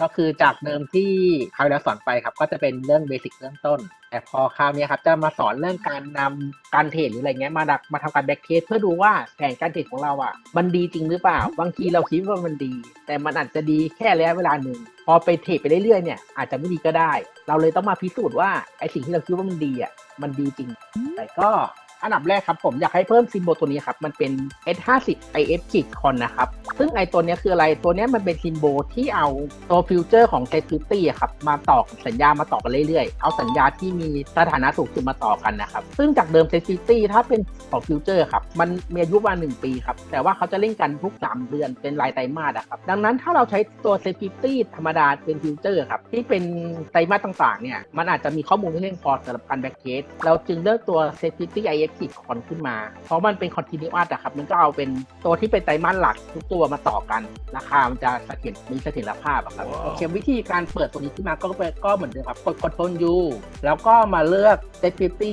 ก็คือจากเดิมที่คราวแล้วสอนไปครับ ก็จะเป็นเรื่องเบสิกเริ่มต้น แต่พอคราวนี้ครับจะมาสอนเรื่องการนำการเทรดหรืออะไรเงี้ยมาดักมาทำการแบ็กเทสเพื่อดูว่าแผนการเทรดของเราอะมันดีจริงหรือเปล่า บางทีเราคิดว่ามันดี แต่มันอาจจะดีแค่ระยะเวลาหนึ่งพอไปเทรดไปเรื่อยๆเนี่ยอาจจะไม่ดีก็ได้ เราเลยต้องมาพิสูจน์ว่าไอสิ่งที่เราคิดว่ามันดีอะมันดีจริง แต่ก็ อันดับแรกครับผมอยากให้เพิ่มซิมโบตัวนี้ครับ มันเป็น S50 IF ขีดคอนนะครับ ซึ่งไอตัวนี้คืออะไรตัวนี้มันเป็นซิมโบที่เอาตัวฟิวเจอร์ของ Security ครับ มาต่อสัญญามาต่อกันเรื่อยๆ เอาสัญญาที่มีสถานะสูงสุดมาต่อกันนะครับ ซึ่งจากเดิม Security ถ้าเป็นของฟิวเจอร์ครับ มันมีอายุประมาณ1ปีครับ แต่ว่าเขาจะเล่นกันทุก 3 เดือนเป็นรายไตรมาสอะครับดังนั้นถ้าเราใช้ตัว Security ธรรมดาเป็นฟิวเจอร์ครับที่เป็นไตรมาสต่างๆเนี่ยมันอาจจะมีข้อมูลไม่เพียงพอสำหรับการแบ็กเทสเราจึงเลือกตัว Security IF ขีดคอนขึ้นมา เพราะมันเป็น continuous อะครับ มันก็เอาเป็นตัวที่เป็นไตรมาสหลักทุกตัวมาต่อกัน ราคามันจะเสถียรมีเสถียรภาพอะครับโอเควิธีการเปิดตัวนี้ขึ้นมาก็เป็นก็เหมือนเดิมครับ กด Ctrl U แล้วก็มาเลือก Security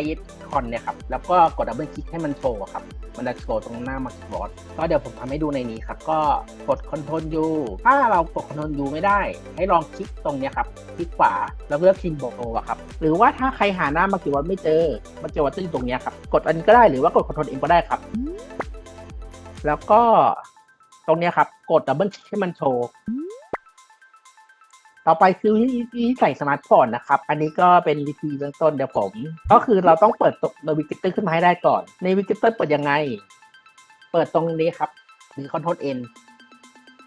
IF Con เนี่ยครับ แล้วก็กดดับเบิลคลิกให้มันโชว์ครับ มันจะโชว์ตรงหน้ามาร์เก็ตบอร์ดก็เดี๋ยวผมทำให้ดูในนี้ครับ ก็กด Ctrl U ถ้าเรากด Ctrl U ไม่ได้ ให้ลองคลิกตรงเนี้ยครับ คลิกขวา แล้วเลือกซิมโบลอะครับ หรือว่าถ้าใครหาหน้ามาร์เก็ตบอร์ดไม่เจอมาร์เก็ตบอร์ดจะอยู่ตรงเนี้ยครับ กดอันนี้ก็ได้หรือว่ากด Ctrl เองก็ได้ครับ แล้วก็ตรงเนี้ยครับ กดดับเบิลคลิกให้มันโชว์ต่อไปคือวิธีใส่สมาร์ทโฟนนะครับ อันนี้ก็เป็นวิธีเบื้องต้นเดี๋ยวผม ก็คือเราต้องเปิดตัวนาวิกเตอร์ขึ้นมาให้ได้ก่อนในวิกเตอร์เปิดยังไง เปิดตรงนี้ครับ หรือ Ctrl N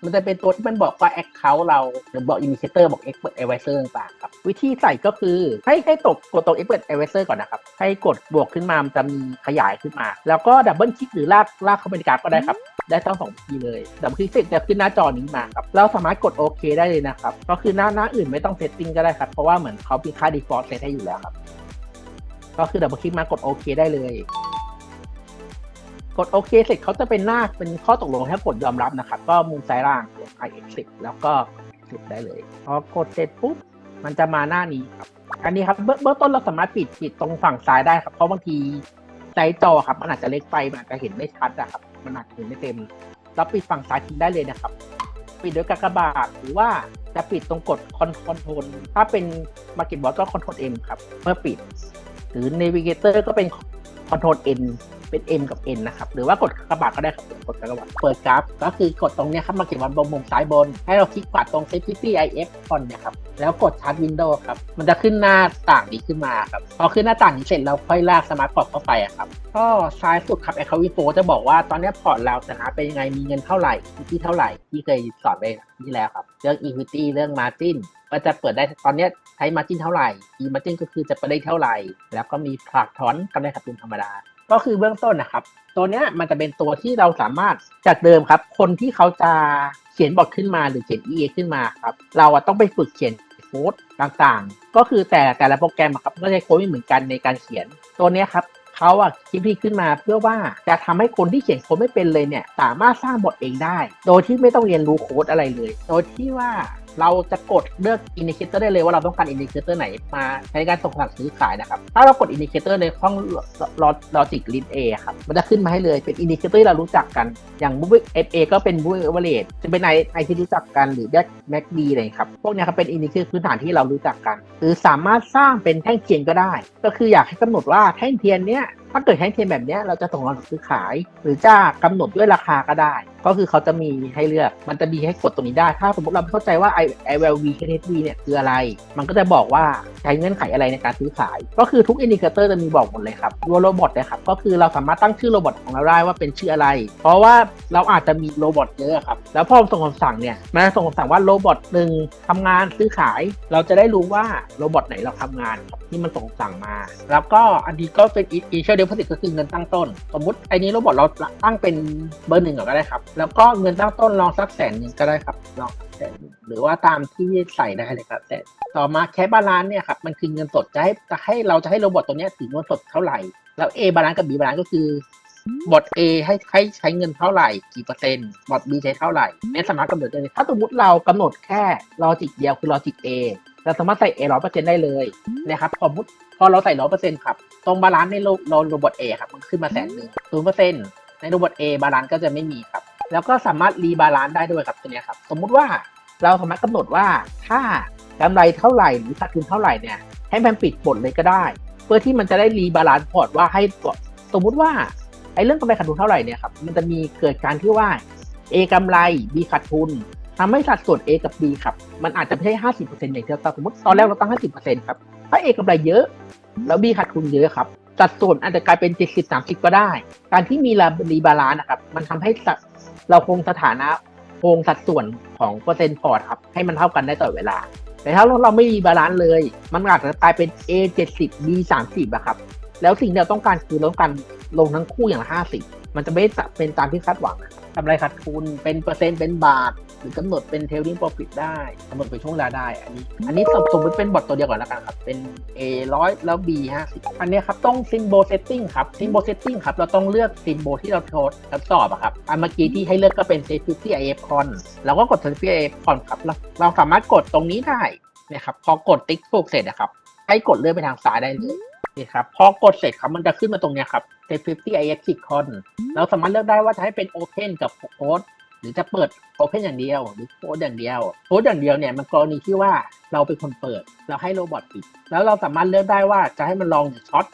มันจะเป็นตัวที่มันบอกว่า Account เราหรือบอก Indicator บอก Expert Advisor ต่างๆครับ วิธีใส่ก็คือให้ให้ตกกดตรง Expert Advisor ก่อนนะครับ ให้กดบวกขึ้นมา มันจะมีขยายขึ้นมา แล้วก็ดับเบิลคลิกหรือลากลากเข้าไปในกราฟก็ได้ครับ ได้ทั้งสองวิธีเลยดับเบิลคลิกเสร็จจะขึ้นหน้าจอนี้มาครับ เราสามารถกดโอเคได้เลยนะครับ ก็คือหน้าหน้าอื่นไม่ต้องเซตติ้งก็ได้ครับ เพราะว่าเหมือนเขามีค่า default เซตให้อยู่แล้วครับ ก็คือดับเบิลคลิกมากดโอเคได้เลย กดโอเคเสร็จเขาจะเป็นหน้าเป็นข้อตกลงให้กดยอมรับนะครับ ก็มุมซ้ายล่างกด i x 10แล้วก็สุดได้เลยพอกดเสร็จปุ๊บมันจะมาหน้านี้ครับ อันนี้ครับเบื้องเบื้องต้นเราสามารถปิดปิดตรงฝั่งซ้ายได้ครับเพราะบางทีไซส์จอครับ มันอาจจะเล็กไปมันอาจจะเห็นไม่ชัดอะครับ มันอาจจะเห็นไม่เต็มเราปิดฝั่งซ้ายทิ้งได้เลยนะครับ ปิดด้วยกากบาทหรือว่าจะปิดตรงกดคอนโทรลถ้าเป็นมาร์เก็ตบอสก็คอนโทรล M ครับ เมื่อปิด หรือ Navigator ก็เป็นคอนโทรลเอง เป็น M กับ N นะครับ หรือว่ากดกระบาดก็ได้ครับกดกระบาดเปิดกราฟ ก็คือกดตรงนี้ครับ มาเก็บวันบนมุมซ้ายบน ให้เราคลิกขวาตรง Safety IF ก่อนเนี่ยครับ แล้วกดชาร์จวินโดว์ครับ มันจะขึ้นหน้าต่างนี้ขึ้นมาครับ พอขึ้นหน้าต่างนี้เสร็จเราค่อยลากสมาร์ทพอร์ตเข้าไปครับ ก็ซ้ายสุดครับ Account Info จะบอกว่าตอนนี้พอร์ตเราสถานะเป็นยังไง มีเงินเท่าไหร่ที่เท่าไหร่ ที่เคยสอนไปที่แล้วครับ เรื่อง Equity เรื่อง Margin ก็จะเปิดได้ตอนนี้ใช้ Margin เท่าไหร่ E Margin ก็คือจะเปิดได้เท่าไหร่ แล้วก็มีผลักถอนกำไรขาดทุนธรรมดา ก็คือเบื้องต้นนะครับ ตัวเนี้ยมันจะเป็นตัวที่เราสามารถจากเดิมครับ คนที่เขาจะเขียนบทขึ้นมาหรือเขียน EA ขึ้นมาครับ เราต้องไปฝึกเขียนโค้ดต่างๆ ก็คือแต่แต่ละโปรแกรมครับก็ใช้โค้ดไม่เหมือนกันในการเขียนตัวเนี้ยครับเขาอะคิดที่ขึ้นมาเพื่อว่าจะทำให้คนที่เขียนโค้ดไม่เป็นเลยเนี่ย สามารถสร้างบทเองได้ โดยที่ไม่ต้องเรียนรู้โค้ดอะไรเลย โดยที่ว่า เราจะกดเลือกอินดิเคเตอร์ได้เลยว่าเราต้องการอินดิเคเตอร์ไหนมาใช้ในการส่งสั่งซื้อขายนะครับ ถ้าเรากดอินดิเคเตอร์ในห้องลอจิกลินเอครับมันจะขึ้นมาให้เลยเป็นอินดิเคเตอร์ที่เรารู้จักกันอย่างบูเอฟเอก็เป็นบูเอเวอเรจจะเป็นไอไอที่รู้จักกันหรือแบ็กแม็กดีอะไรครับ พวกนี้ครับเป็นอินดิเคเตอร์พื้นฐานที่เรารู้จักกัน หรือสามารถสร้างเป็นแท่งเทียนก็ได้ ก็คืออยากให้กำหนดว่าแท่งเทียนเนี้ย ถ้าเกิดแท่งเทียนแบบเนี้ยเราจะส่งเราซื้อขาย หรือจะกำหนดด้วยราคาก็ได้ ก็คือเขาจะมีให้เลือก มันจะมีให้กดตรงนี้ได้ ถ้าสมมติเราไม่เข้าใจว่า i i v v KTV เนี่ยคืออะไร มันก็จะบอกว่าใช้เงื่อนไขอะไรในการซื้อขาย ก็คือทุกอินดิเคเตอร์จะมีบอกหมดเลยครับตัวโรบอทนะครับ ก็คือเราสามารถตั้งชื่อโรบอทของเราได้ว่าเป็นชื่ออะไร เพราะว่าเราอาจจะมีโรบอทเยอะครับ แล้วพอส่งคำสั่งเนี่ยมันจะส่งคำสั่งว่าโรบอทหนึ่งทำงานซื้อขาย เราจะได้รู้ว่าโรบอทไหนเราทำงานที่มันส่งสั่งมา แล้วก็อันนี้ก็เป็น initial deposit ก็คือเงินตั้งต้น สมมุติไอ้นี้โรบอทเราตั้งเป็นเบอร์หนึ่งก็ได้ครับ แล้วก็เงินตั้งต้นลองสักแสนหนึ่งก็ได้ครับลองแสนหรือว่าตามที่ใส่ได้เลยครับแต่ต่อมาแคปบาลานเนี่ยครับมันคือเงินสดจะให้จะให้เราจะให้โรบอทตัวนี้ถือเงินสดเท่าไหร่ แล้ว A บาลานกับ B บาลานก็คือบอท A ให้ให้ใช้เงินเท่าไหร่ กี่เปอร์เซ็นต์บอท B ใช้เท่าไหร่เนี่ยสามารถกำหนดได้เลยถ้าสมมติเรากำหนดแค่ลอจิกเดียวคือลอจิก A เราสามารถใส่ A ร้อยเปอร์เซ็นต์ได้เลยนะครับสมมติพอเราใส่ร้อยเปอร์เซ็นต์ครับ ตรงบาลานซ์ในโรโรบอท A ครับ มันขึ้นมาแสนหนึ่งศูนย์เปอร์เซ็นต์ในโรบอท A บาลานซ์ก็จะไม่มีครับ แล้วก็สามารถรีบาลานซ์ได้ด้วยครับตัวเนี้ยครับ สมมุติว่าเราสามารถกำหนดว่าถ้ากำไรเท่าไหร่หรือขาดทุนเท่าไหร่เนี่ยให้มันปิดบทเลยก็ได้ เพื่อที่มันจะได้รีบาลานซ์พอร์ตว่าให้สมมุติว่าไอ้เรื่องกำไรขาดทุนเท่าไหร่เนี่ยครับมันจะมีเกิดการที่ว่า A กำไร B ขาดทุน ทำให้สัดส่วน A กับ B ครับ มันอาจจะไม่ใช่ห้าสิบเปอร์เซ็นต์อย่างที่เราตั้งสมมติตอนแรกเราตั้งห้าสิบเปอร์เซ็นต์ครับ ถ้า A กำไรเยอะ แล้ว B ขาดทุนเยอะครับ สัดส่วนอาจจะกลายเป็นเจ็ดสิบสามสิบก็ได้ การที่มีรีบาลานซ์นะครับ มันทำให้เราคงสถานะคงสัดส่วนของเปอร์เซ็นต์พอร์ตครับ ให้มันเท่ากันได้ตลอดเวลา แต่ถ้าเราไม่มีบาลานซ์เลย มันอาจจะกลายเป็น A เจ็ดสิบ B สามสิบอะครับ แล้วสิ่งที่เราต้องการคือเราต้องการลงทั้งคู่อย่างละห้าสิบมันจะไม่เป็นตามที่คาดหวังนะ กำไรขาดทุนเป็นเปอร์เซ็นต์เป็นบาท หรือกำหนดเป็น trailing profit ได้กำหนดเป็นช่วงเวลาได้ อันนี้ อันนี้สมสมติเป็นบทตัวเดียวก่อนแล้วกันครับ เป็น A ร้อยแล้ว B ห้าสิบอันนี้ครับต้อง symbol setting ครับ symbol setting ครับเราต้องเลือก symbol ที่เราทดทดสอบอะครับอันเมื่อกี้ที่ให้เลือกก็เป็น safety IF con เราก็กด safety IF con ครับเราเราสามารถกดตรงนี้ได้นี่ครับพอกดติ๊กถูกเสร็จนะครับให้กดเลื่อนไปทางซ้ายได้เลย นี่ครับพอกดเสร็จครับมันจะขึ้นมาตรงเนี้ยครับ safety IF con เราสามารถเลือกได้ว่าจะให้เป็น Open กับโค้ดหรือจะเปิด Open อย่างเดียว หรือโค้ดอย่างเดียวโค้ดอย่างเดียวเนี่ยมันกรณีที่ว่าเราเป็นคนเปิด เราให้โรบอทปิด แล้วเราสามารถเลือกได้ว่าจะให้มันลองหรือช็อต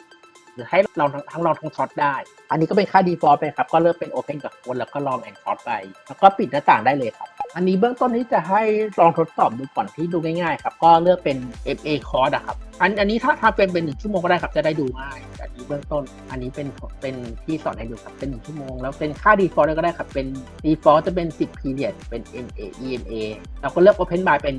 หรือให้เราทั้งลองทั้งช็อตได้ อันนี้ก็เป็นค่า default ไปครับ ก็เลือกเป็น Open กับโค้ดแล้วก็ลองแอนช็อตไป แล้วก็ปิดหน้าต่างได้เลยครับอันนี้เบื้องต้นที่จะให้ลองทดสอบดูก่อนที่ดูง่ายๆครับก็เลือกเป็น FA course อะครับ อันอันนี้ถ้าทำเป็นเป็นหนึ่งชั่วโมงก็ได้ครับจะได้ดูง่ายแต่อันนี้เบื้องต้น อันนี้เป็นเป็นที่สอนให้ดูครับเป็นหนึ่งชั่วโมง แล้วเป็นค่า default ก็ได้ครับ เป็น default จะเป็น 10 period เป็น MA EMA เราก็เลือก Open by เป็น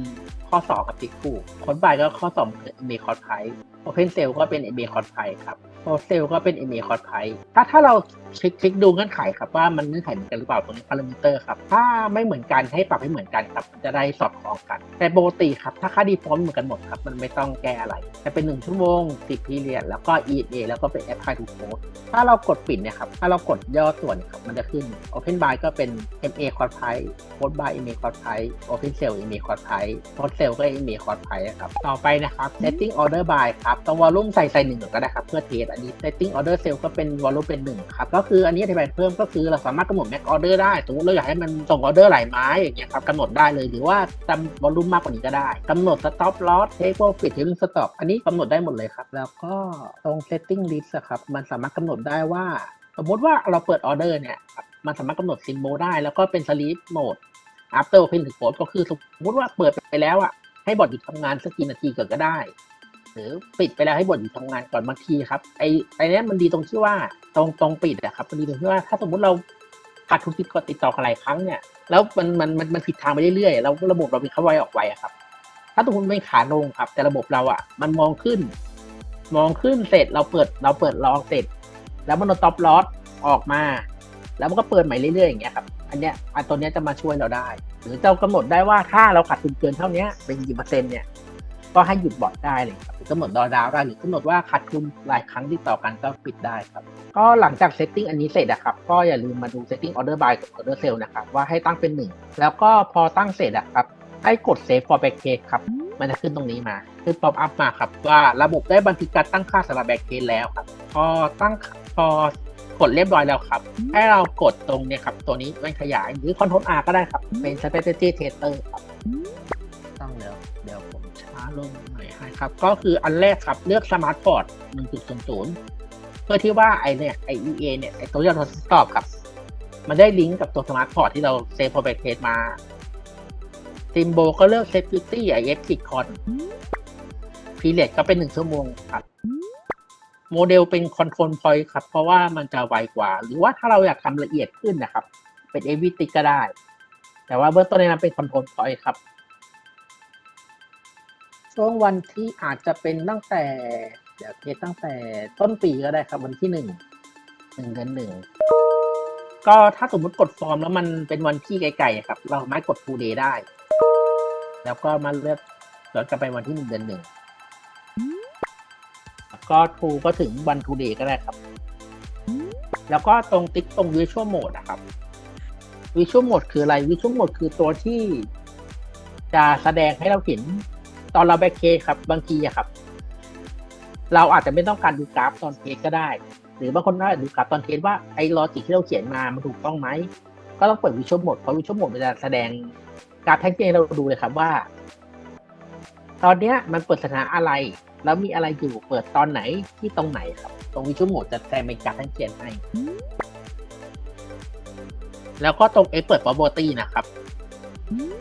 ข้อสอบกับติ๊กคู่ค้นบายก็ข้อสอบคือ MA course price Open sale ก็เป็น MA course price ครับโ o เซลก็เป็น MA cost price ถ้าถ้าเราคลิกคลิกดูเงื่อนไขครับว่ามันเงื่อนไขเหมือนกันหรือเปล่าตรงนี้พารามิเตอร์ครับ ถ้าไม่เหมือนกันให้ปรับให้เหมือนกันครับจะได้สอดคล้องกัน แต่ปกติครับถ้าค่าดีฟอลต์เหมือนกันหมดครับมันไม่ต้องแก้อะไรจะเป็น 1 ชั่วโมง10พีเรียดแล้วก็ EMA แล้วก็เป็น Apply to Code ถ้าเรากดปิดเนี่ยครับ ถ้าเรากดย่อส่วนครับ มันจะขึ้น Open Buy ก็เป็น MA cost price Code Buy MA cost price Open Sale MA cost price Code Sale ก็ MA cost price ครับ ต่อไปนะครับ Setting Order Buy ครับตรง Volume ใส่ใส่หนึ่งก่อนก็ได้ครับ เพื่อเทสอันนี้ Setting Order Sale ก็เป็น Volume เป็นหนึ่งครับ ก็คืออันนี้อธิบายเพิ่มก็คือเราสามารถกำหนด Max Order ได้ สมมติเราอยากให้มันส่งออเดอร์หลายไม้อย่างเงี้ยครับกำหนดได้เลย หรือว่าจำ Volume มากกว่านี้ก็ได้กำหนด Stop Loss Take Profit Trailing Stop อันนี้กำหนดได้หมดเลยครับ แล้วก็ตรง Setting List ครับ มันสามารถกำหนดได้ว่า สมมติว่าเราเปิดออเดอร์เนี่ย มันสามารถกำหนด Symbol ได้ แล้วก็เป็น Sleep Mode After Open ถึง Close ก็คือสมมติว่าเปิดไปแล้วอะ ให้บอทหยุดทำงานสักกี่นาทีก่อนก็ได้ หรือปิดไปแล้วให้บอทหยุดทำงานก่อนบางทีครับ ไอไอเนี้ยมันดีตรงที่ว่าตรงตรงปิดอะครับ มันดีตรงที่ว่าถ้าสมมติเราขาดทุนติดกดติดต่อหลายครั้งเนี่ย แล้วมันมันมันมันผิดทางไปเรื่อยๆ แล้วระบบเราเป็นเข้าไวออกไวครับ ถ้าสมมติไม่ขาลงครับ แต่ระบบเราอะมันมองขึ้น มองขึ้นเสร็จเราเปิดเราเปิดลองเสร็จ แล้วมันต็อปลอสออกมา แล้วมันก็เปิดใหม่เรื่อยๆอย่างเงี้ยครับอันเนี้ยอันตัวเนี้ยจะมาช่วยเราได้ หรือเรากำหนดได้ว่าถ้าเราขาดทุนเกินเท่านี้เป็นกี่เปอร์เซ็นต์เนี่ยก็ให้หยุดบอร์ดได้เลยครับกำหนดดอดาวได้หรือกำหนดว่าขาดทุนหลายครั้งที่ต่อกันก็ปิดได้ครับ ก็หลังจากเซตติ้งอันนี้เสร็จอะครับ ก็อย่าลืมมาดูเซตติ้งออเดอร์บายกับออเดอร์เซลนะครับ ว่าให้ตั้งเป็นหนึ่งแล้วก็พอตั้งเสร็จอะครับ ให้กด Save for Backcase ครับ มันจะขึ้นตรงนี้มา ขึ้นป๊อปอัพมาครับ ว่าระบบได้บันทึกการตั้งค่าสำหรับ Backcase แล้วครับ พอตั้งพอกดเรียบร้อยแล้วครับ ให้เรากดตรงเนี่ยครับ ตัวนี้มันขยายหรือ Ctrl R ก็ได้ครับ เป็น Strategy Tester ครับต้องเดี๋ยวเดี๋ยวผมช้าลงหน่อยให้ครับ ก็คืออันแรกครับเลือก Smart Port 1.00 เพื่อที่ว่าไอเนี่ยไอ EA เนี่ยไอตัวที่เราทดสอบครับ มันได้ลิงก์กับตัว Smart Port ที่เราเซฟพอไปเทสมา ซิมโบก็เลือก Security IF 10 con พีเรียดก็เป็น1ชั่วโมงครับโมเดลเป็น Control Point ครับ เพราะว่ามันจะไวกว่า หรือว่าถ้าเราอยากทำละเอียดขึ้นนะครับ เป็น AV ติก็ได้ แต่ว่าเบื้องต้นแนะนำเป็น Control Point ครับ ช่วงวันที่อาจจะเป็นตั้งแต่ เดี๋ยวเทสตั้งแต่ต้นปีก็ได้ครับ วันที่หนึ่งหนึ่งเดือนหนึ่งก็ถ้าสมมติกดฟอร์มแล้วมันเป็นวันที่ไกลๆครับ เราไม่กด full day ได้ แล้วก็มาเลือกย้อนกลับไปวันที่หนึ่งเดือนหนึ่งก็ทูก็ถึงวันทูเดย์ก็ได้ครับ แล้วก็ตรงติ๊กตรง visual mode นะครับ visual mode คืออะไร visual mode คือตัวที่ จะแสดงให้เราเห็นตอนเราแบคเคครับ บางทีอะครับ เราอาจจะไม่ต้องการดูกราฟตอนเทสก็ได้ หรือบางคนก็อาจจะดูกราฟตอนเทสว่าไอ้ลอจิกที่เราเขียนมามันถูกต้องไหม ก็ต้องเปิดวิชวลโหมดเพราะวิชวลโหมดมันจะแสดงกราฟแท่งเจให้เราดูเลยครับว่า ตอนเนี้ยมันเปิดสถานะอะไร แล้วมีอะไรอยู่เปิดตอนไหนที่ตรงไหนครับ ตรงวิชวลโหมดจะแสดงเป็นกราฟแท่งเจให้แล้วก็ตรง X เปิด property นะครับ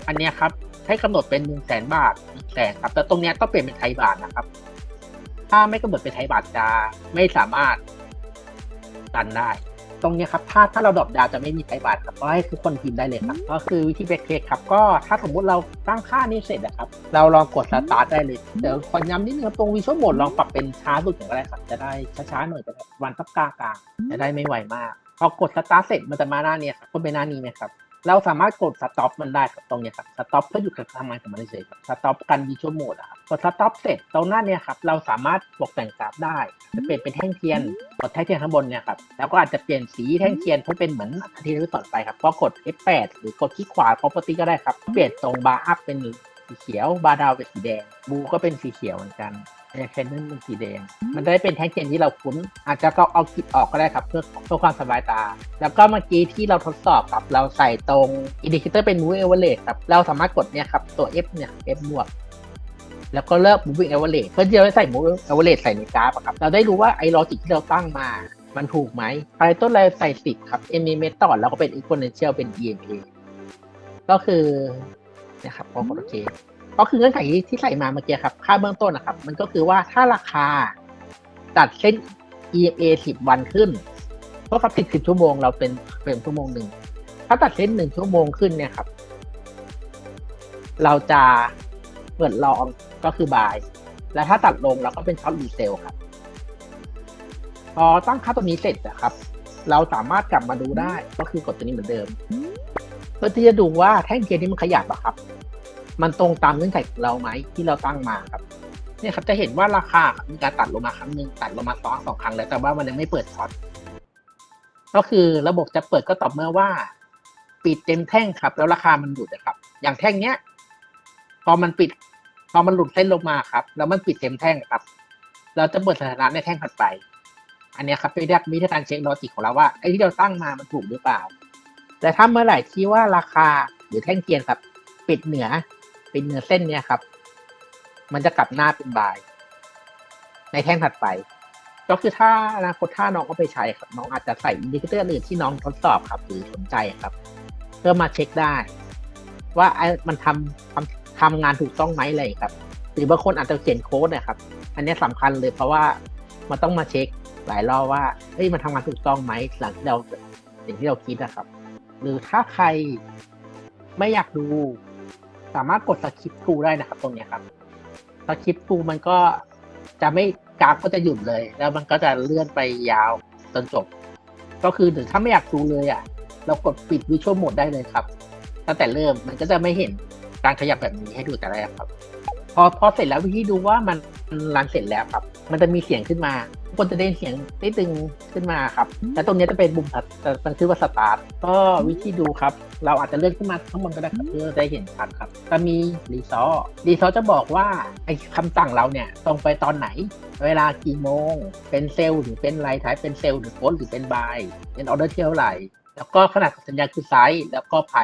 อันเนี้ยครับ ให้กำหนดเป็นหนึ่งแสนบาทหนึ่งแสนครับ แต่ตรงเนี้ยต้องเปลี่ยนเป็นไทยบาทนะครับ ถ้าไม่กำหนดเป็นไทยบาทจะไม่สามารถดันได้ ตรงเนี้ยครับถ้าถ้าเราดรอปดาวจะไม่มีไทยบาทครับก็ให้ทุกคนพิมพ์ได้เลยครับก็คือวิธีเบรกเคครับก็ถ้าสมมุติเราตั้งค่านี้เสร็จนะครับ เราลองกดสตาร์ทได้เลยเดี๋ยวขอย้ำนิดนึงครับตรงวิชวลโหมดลองปรับเป็นช้าสุดอย่างไรครับจะได้ช้าๆหน่อยจะได้วันทับกลางกลางๆจะได้ไม่ไวมากพอกดสตาร์ทเสร็จมันจะมาหน้าเนี้ยครับก็เป็นหน้านี้ไหมครับ เราสามารถกดสต็อปมันได้ครับตรงนี้ครับสต็อปเพื่อหยุดการทำงานของมันเฉยครับสต็อปกันวิชวลโหมดอะครับกดสต็อปเสร็จตรงหน้าเนี้ยครับเราสามารถตกแต่งกราฟได้จะเปลี่ยนเป็นแท่งเทียนกดแท่งเทียนข้างบนเนี่ยครับแล้วก็อาจจะเปลี่ยนสีแท่งเทียนให้เป็นเหมือนอาทิตย์ที่ต่อไปครับก็กด F8 หรือกดคลิกขวา property ก็ได้ครับเปลี่ยนตรงบาร์อัพเป็นสีเขียวบาร์ดาวเป็นสีแดงบูก็เป็นสีเขียวเหมือนกัน แคนเนนเป็นสีแดง มันได้เป็นแท่งเทียนที่เราคุ้น อาจจะก็เอาคลิปออกก็ได้ครับ เพื่อเพื่อความสบายตา แล้วก็เมื่อกี้ที่เราทดสอบครับเราใส่ตรงอินดิเคเตอร์เป็น moving average ครับ เราสามารถกดเนี่ยครับ ตัว F เนี่ย F บวกแล้วก็เลิก moving average เพื่อที่จะได้ใส่ moving average ใส่ในกราฟครับ เราได้รู้ว่าไอ้ลอจิกที่เราตั้งมา มันถูกไหมไปต้นเราใส่สิบครับ m m method แล้วก็เป็น exponential เป็น EMA ก็คือนะครับพอกดโอเค ก็คือเงื่อนไขที่ใส่มาเมื่อกี้ครับ ค่าเบื้องต้นนะครับ มันก็คือว่าถ้าราคาตัดเส้น EMA 10 วันขึ้นเพราะครับ10 10ชั่วโมงเราเป็นเป็นชั่วโมงหนึ่งถ้าตัดเส้นหนึ่งชั่วโมงขึ้นเนี่ยครับ เราจะเปิดลองก็คือบาย และถ้าตัดลงเราก็เป็นช็อตรีเซลครับ พอตั้งค่าตัวนี้เสร็จนะครับ เราสามารถกลับมาดูได้ก็คือกดตัวนี้เหมือนเดิม เพื่อที่จะดูว่าแท่งเทียนที่มันขยับอะครับ มันตรงตามเงื่อนไขของเราไหมที่เราตั้งมาครับเนี่ยครับจะเห็นว่าราคามีการตัดลงมาครั้งหนึ่งตัดลงมาสองสองครั้งแล้วแต่ว่ามันยังไม่เปิดช็อตก็คือระบบจะเปิดก็ต่อเมื่อว่า ปิดเต็มแท่งครับ แล้วราคามันหลุดนะครับ อย่างแท่งเนี้ยพอมันปิดพอมันหลุดเส้นลงมาครับ แล้วมันปิดเต็มแท่งครับ เราจะเปิดสถานะในแท่งถัดไป อันนี้ครับเป็นเรียกวิธีการเช็คลอจิกของเราว่าไอ้ที่เราตั้งมามันถูกหรือเปล่า แต่ถ้าเมื่อไหร่ที่ว่าราคาหรือแท่งเทียนครับ ปิดเหนือ เปิดเนื้อเส้นเนี่ยครับ มันจะกลับหน้าเป็นบาย ในแท่งถัดไป ก็คือถ้าอนาคตถ้าน้องก็ไปใช้ครับ น้องอาจจะใส่อินดิเคเตอร์อื่นที่น้องทดสอบครับ หรือสนใจครับ เพื่อมาเช็คได้ ว่าไอ้มันทำทำทำงานถูกต้องไหมอะไรครับ หรือบางคนอาจจะเขียนโค้ดนะครับ อันนี้สำคัญเลยเพราะว่ามันต้องมาเช็คหลายรอบว่าเฮ้ยมันทำงานถูกต้องไหมหลังที่เราสิ่งที่เราคิดนะครับ หรือถ้าใครไม่อยากดู สามารถกดสคริปทูได้นะครับ ตรงนี้ครับสคริปทูมันก็จะไม่กราฟก็จะหยุดเลย แล้วมันก็จะเลื่อนไปยาวจนจบ ก็คือถ้าไม่อยากดูเลยอะ เรากดปิดวิชวลโหมดได้เลยครับ ตั้งแต่เริ่มมันก็จะไม่เห็นการขยับแบบนี้ให้ดูแต่แรกครับ พอพอเสร็จแล้ววิธีดูว่ามัน รันเสร็จแล้วครับ มันจะมีเสียงขึ้นมาทุกคนจะได้เสียงได้ตึงขึ้นมาครับแล้วตรงนี้จะเป็นปุ่มถัดจะมันชื่อว่าสตาร์ทก็วิธีดูครับ เราอาจจะเลื่อนขึ้นมาข้างบนก็ได้ครับเพื่อจะเห็นชัดครับจะมีรีซอร์รีซอร์จะบอกว่าไอ้คำสั่งเราเนี่ยตรงไปตอนไหน เวลากี่โมง เป็นเซลล์หรือเป็นไลท์ไทป์เป็นเซลล์หรือโพสหรือเป็นบายเป็นออเดอร์เที่ยวไหร่แล้วก็ขนาดของสัญญาณคือไซส์แล้วก็ไพ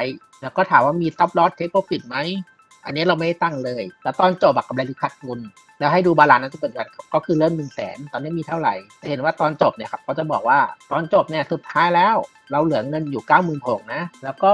แล้วก็ถามว่ามีซับลอสเทคโปรฟิตไหมอันนี้เราไม่ได้ตั้งเลย แล้วตอนจบบักกำไรหรือขาดทุน แล้วให้ดูบาลานซ์นั้นทุกกันก็คือเริ่มหนึ่งแสนตอนนี้มีเท่าไหร่จะเห็นว่าตอนจบเนี่ยครับเขาจะบอกว่าตอนจบเนี่ยสุดท้ายแล้ว เราเหลือเงินอยู่เก้าหมื่นหกนะ แล้วก็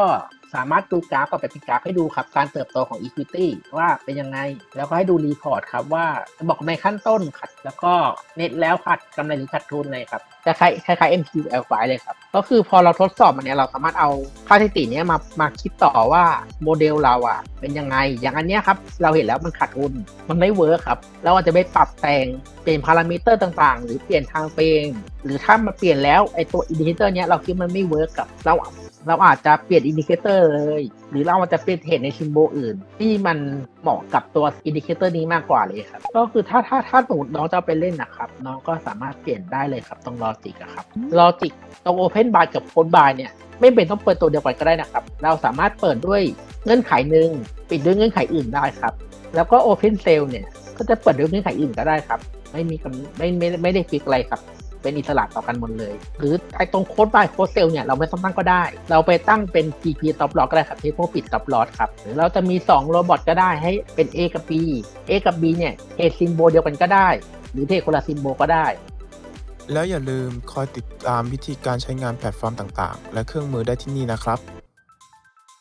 สามารถดูกราฟกับไปเป็นกราฟให้ดูครับการเติบโตของ Equity ว่าเป็นยังไง แล้วก็ให้ดูรีพอร์ตครับว่าจะบอกในขั้นต้นขัด แล้วก็เน็ตแล้วขัดกำไรหรือขาดทุนเลยครับคล้ายคล้าย MQL ไฟเลยครับ ก็คือพอเราทดสอบมันเนี่ยเราสามารถเอาค่าสถิติเนี้ยมามาคิดต่อว่าโมเดลเราอะ เป็นยังไง อย่างอันเนี้ยครับ เราเห็นแล้วมันขาดทุนมันไม่เวิร์คครับ เราอาจจะไปปรับแต่งเปลี่ยนพารามิเตอร์ต่างๆ หรือเปลี่ยนทางเปลงหรือถ้ามาเปลี่ยนแล้วไอตัวอินดิเคเตอร์เนี้ยเราคิดมันไม่เวิร์กกับเรา เราอาจจะเปลี่ยนอินดิเคเตอร์เลย หรือเราอาจจะเปลี่ยนเหตุในซิมโบลอื่น ที่มันเหมาะกับตัวอินดิเคเตอร์นี้มากกว่าเลยครับ ก็คือถ้าถ้าถ้าสมมติน้องจะเอาไปเล่นนะครับ น้องก็สามารถเปลี่ยนได้เลยครับตรงลอจิกครับลอจิกตรงโอเพนบาร์กับโค้ดบาร์เนี่ยไม่เป็นต้องเปิดตัวเดียวกันก็ได้นะครับ เราสามารถเปิดด้วยเงื่อนไขหนึ่งปิดด้วยเงื่อนไขอื่นได้ครับ แล้วก็ Open Cell เนี่ยก็จะเปิดด้วยเงื่อนไขอื่นก็ได้ครับ ไม่มีกำไม่ไม่ไม่ได้ฟิกอะไรครับ เป็นอิสระต่อกันหมดเลย หรือไอ้ตรงโค้ดบายโค้ดเซลเนี่ยเราไม่ต้องตั้งก็ได้ เราไปตั้งเป็น GP top loss ก็ได้ครับ Table ปิด top l o อครับ หรือเราจะมี 2 โรบอทก็ได้ให้เป็น A กับ B A กับ B เนี่ยเทซิมโบเดียวกันก็ได้ หรือเทคนละซิมโบก็ได้แล้วอย่าลืมคอยติดตามวิธีการใช้งานแพลตฟอร์มต่างๆ และเครื่องมือได้ที่นี่นะครับ